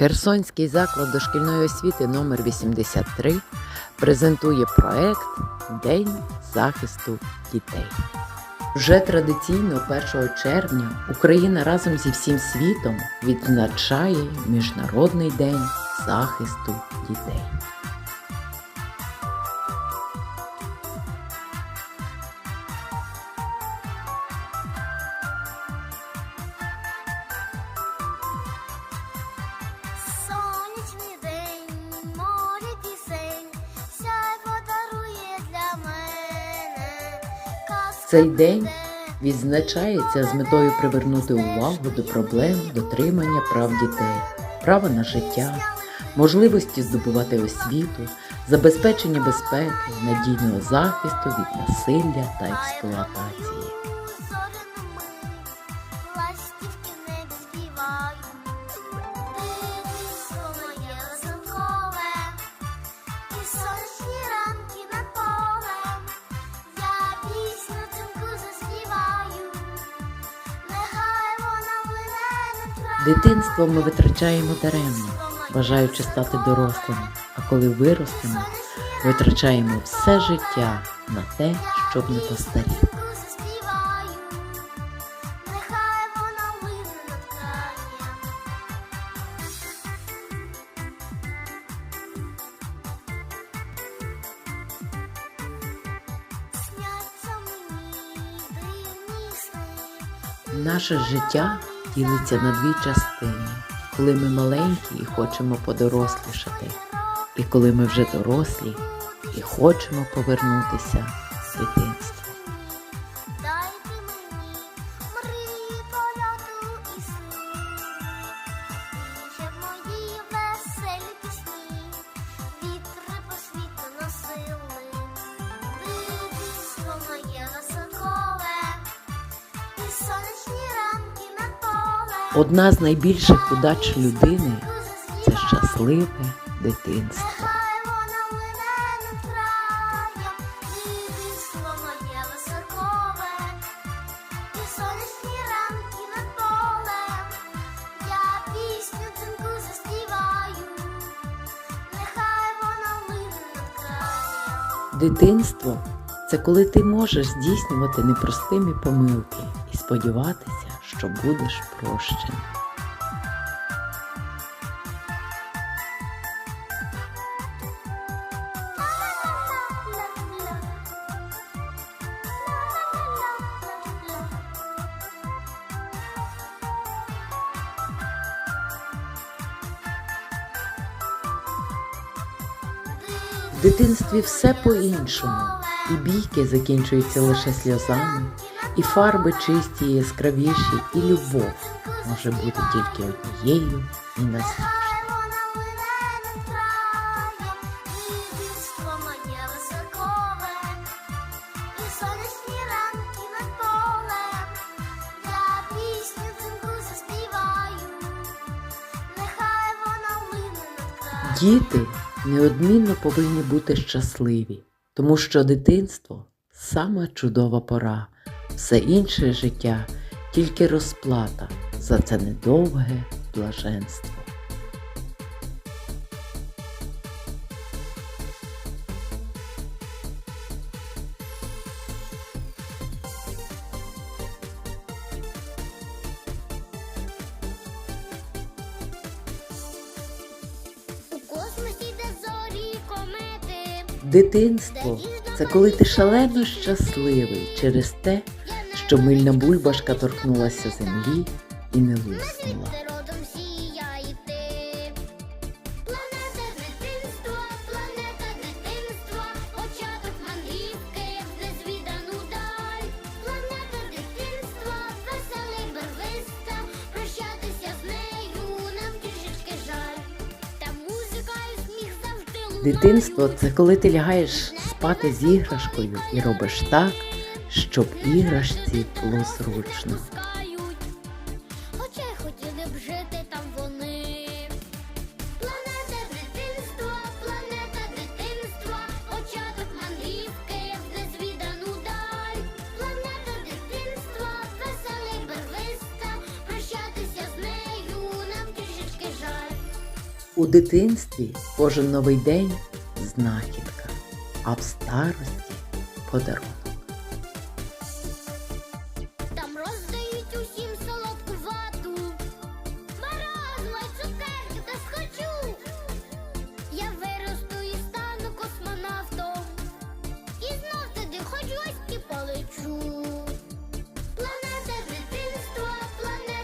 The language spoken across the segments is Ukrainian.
Херсонський заклад дошкільної освіти номер 83 презентує проект День захисту дітей. Вже традиційно 1 червня Україна разом зі всім світом відзначає Міжнародний день захисту дітей. Цей день відзначається з метою привернути увагу до проблем дотримання прав дітей, права на життя, можливості здобувати освіту, забезпечення безпеки, надійного захисту від насилля та експлуатації. Дитинство ми витрачаємо даремно, бажаючи стати дорослими, а коли виростемо, витрачаємо все життя на те, щоб не постаріти. Наше життя ділиться на дві частини, коли ми маленькі і хочемо подорослішати, і коли ми вже дорослі і хочемо повернутися в дитинство. Одна з найбільших удач людини це щасливе дитинство. Дитинство це коли ти можеш здійснювати непростимі помилки і сподіватися, що будеш прощений. В дитинстві все по-іншому, і бійки закінчуються лише сльозами, і фарби чисті, і яскравіші, і любов може бути тільки однією і краєм. Діти неодмінно повинні бути щасливі, тому що дитинство сама чудова пора, все інше життя тільки розплата за це недовге блаженство. Дитинство це коли ти шалено щасливий через те, що мильна бульбашка торкнулася землі і не луснула. Дитинство це коли ти лягаєш спати з іграшкою і робиш так, щоб іграшці було зручно. Очей хотіли б жити там вони. Планета дитинства, планета дитинства, очаток мандрівки в незвідану даль. Планета дитинства, веселий барвиста, прощатися з нею нам трішечки жаль. У дитинстві кожен новий день знахідка, а в старості подарунок.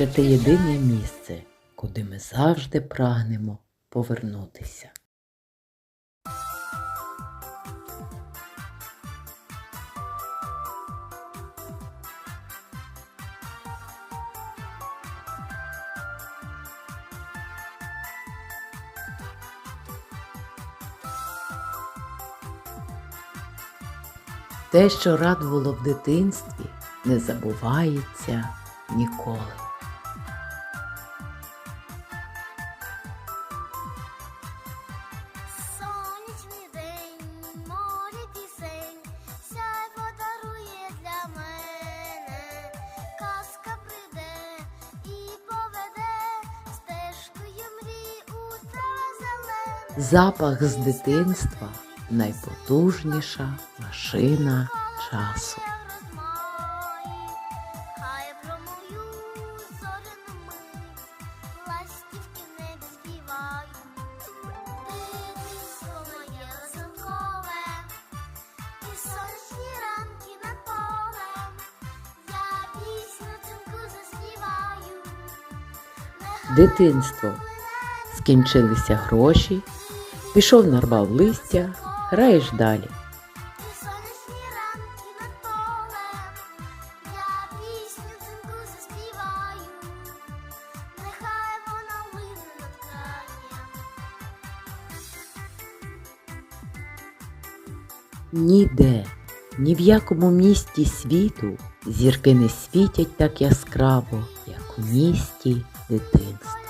це те єдине місце, куди ми завжди прагнемо повернутися. Те, що радувало в дитинстві, не забувається ніколи. Запах з дитинства найпотужніша машина часу. Дитинство скінчилися гроші. Пішов нарвав листя, граєш далі. Ніде, ні в якому місті світу зірки не світять так яскраво, як у місті дитинства.